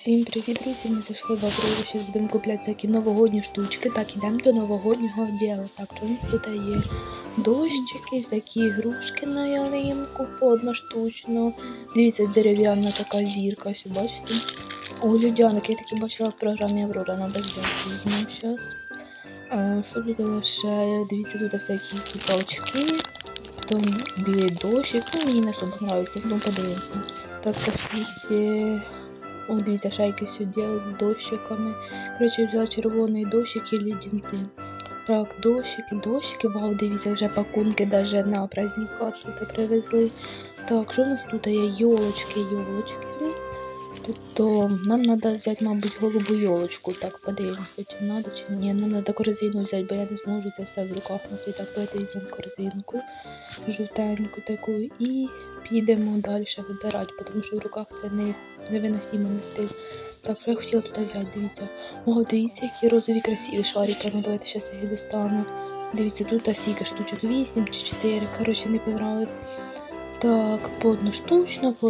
Всім привіт, друзі! Ми зайшли в Аврору, зараз будемо купляти всякі новогодні штучки. Так, ідемо до новогоднього діла. Так, що у нас тут є дощики, всякі ігрушки на ялинку по одноштучно. Дивіться, дерев'яна така зірка, ось бачите. О, людяники, я такі бачила в програмі Аврора, надо взяти, візьмемо зараз. Що тут ще? Дивіться, тут всякі кіточки. Потім білий дощик. Ну, мені не особо подобається, ну. Так, пошліть. О, дивіться, шайки відділ з дощиками. Коротше, взяла червоний дощик і лідінці. Так, дощики, дощики. Вау, дивіться, вже пакунки даже на праздника тут привезли. Так, що у нас тут є? Йолочки, йолочки. Тобто нам треба взяти, мабуть, голубу йолочку. Так, подивимося, чи треба, чи ні. Нам треба корзину взяти, бо я не зможу це все в руках носити. Так, давайте візьмемо корзинку, жовтеньку таку, і підемо далі вибирати, тому що в руках це не невиносимо нести. Так, що я хотіла туди взяти, дивіться. О, дивіться, які розові красиві шарики. Ну давайте зараз їх достану. Дивіться, тут осіка штучок 8 чи 4. Коротше, не понравилось. Так, по одноштучно, по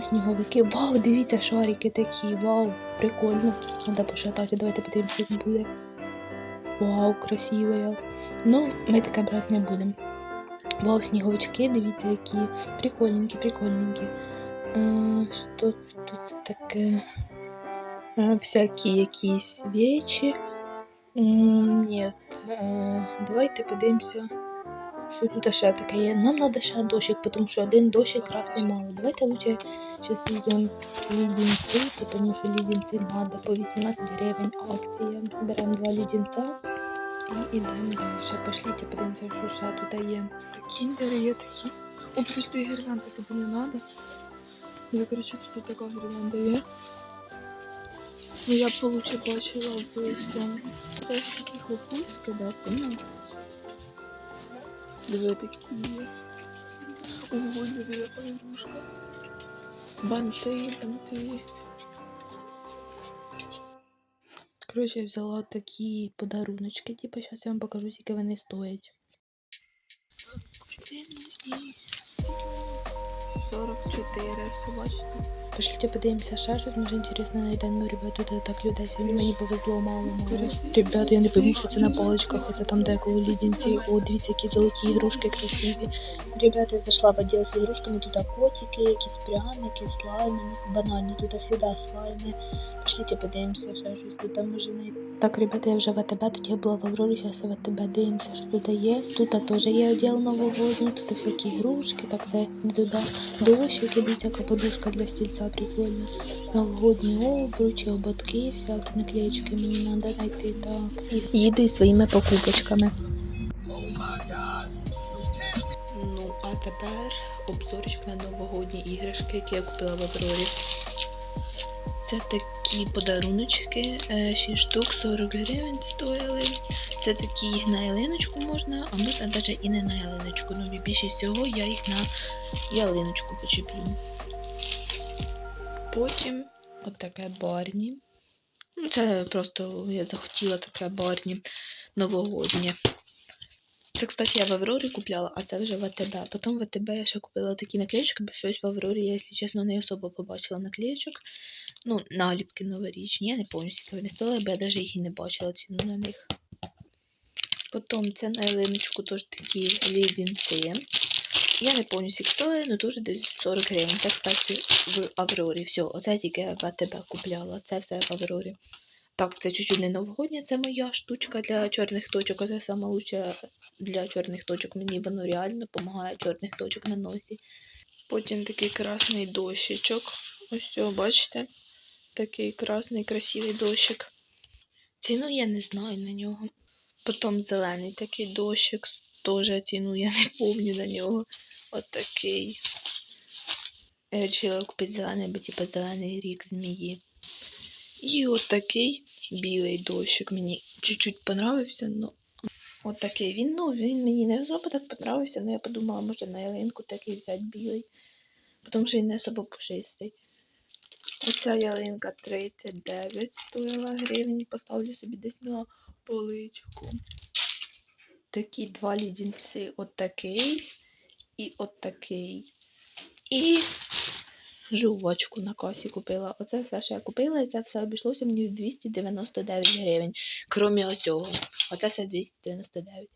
сніговики. Вау, дивіться, шарики такі. Вау, прикольно. Треба пошатати, давайте подивимося, як буде. Вау, красиво. Ну, ми таке брати не будемо. Вау, сніговички, дивіться, які прикольненькі, прикольненькі. Е, Що це тут таке? Е, Всякі якісь свічі. Ні. е, Давайте подивимося, що тут ще таке є. Нам треба ще дощик, тому що один дощик красний мало. Давайте лучше зараз візьмемо лідінці, тому що лідінці треба по 18 гривень акція. Беремо два лідінця і йдемо далі. Пошліть, подивимося, що ще тут є. Кіндери є такі. О, подожди, гірлянда тобі не надо. Я, короче, тут така гірлянда є. Ну, я б получше бачила в цьому. Це такі хлопушки, да, понял? Диви такі. Ого, диви, яка ігрушка. Банти, банти. Коротше, я взяла такі подаруночки, типу, зараз я вам покажу, скільки вони стоять. 44, побачите. Пошлите подивимося ще щось, може інтересно знайдемо. Ну, ребят, тут так людей сьогодні мені повезло мало може. Ребят, я не пойму, що це на паличках, оце там деколи лідінці. О, дивіться, які золоті ігрушки красиві. Ребята, я зайшла в відділ з ігрушками, тут котики, якісь пряники, слайми, банально, тут завжди слайми. Пошлите подивимося ще щось, тут там може знайти. Так, ребята, я вже в АТБ, тут я була в Аврорі, зараз в АТБ дивимося, що тут є. Тут теж є відділ новогодній, тут всякі ігрушки, так це не туди. Дощики, дивіться, подушка для стільця прикольна. Новогодні обручі, ободки, всякі наклеєчки мені треба знайти. Так. Їду із своїми покупочками. Ну, а тепер обзорчик на новогодні іграшки, які я купила в Аврорі. Це такі подаруночки, 6 штук 40 гривень стоїли. Це такі їх на ялиночку можна, а можна навіть і не на ялиночку. Ну, більше всього я їх на ялиночку почеплю. Потім отаке барні. Ну, це просто я захотіла таке барні новогоднє. Це, кстати, я в Аврорі купляла, а це вже в АТБ. Потім в АТБ я ще купила такі наклеєчки, бо щось в Аврорі, я, якщо чесно, не особо побачила наклеєчок. Ну, наліпки новорічні. Я не скільки вони стоїли, бо я навіть їх і не бачила ціну на них. Потім це на ялиночку теж такі лідінці. Я не пам'ятаю, скільки стоїть, але теж десь 40 гривень. Це, кстати, в Аврорі. Все, оце тільки я в АТБ купляла. Це все в Аврорі. Так, це чуть-чуть не новогодня, це моя штучка для чорних точок. Це лучше для чорних точок. Мені воно реально допомагає чорних точок на носі. Потім такий красний дощечок. Ось цього, бачите? Такий красний, красивий дощик. Ціну я не знаю на нього. Потім зелений такий дощик. Теж ціну я не пам'ятаю на нього. От такий. Я вирішила купити зелений, бо типу зелений рік змії. І от такий білий дощик. Мені чуть-чуть понравився, но от такий він. Ну, він мені не особо так понравився, але я подумала, може на ялинку такий взяти білий. Тому що він не особо пушистий. Оця ялинка 39 стоїла гривень. Поставлю собі десь на поличку. Такі два лідінці. Такий і от такий. І жувачку на касі купила. Оце все, що я купила, і це все обійшлося мені в 299 гривень. Крім оцього. Оце все 299.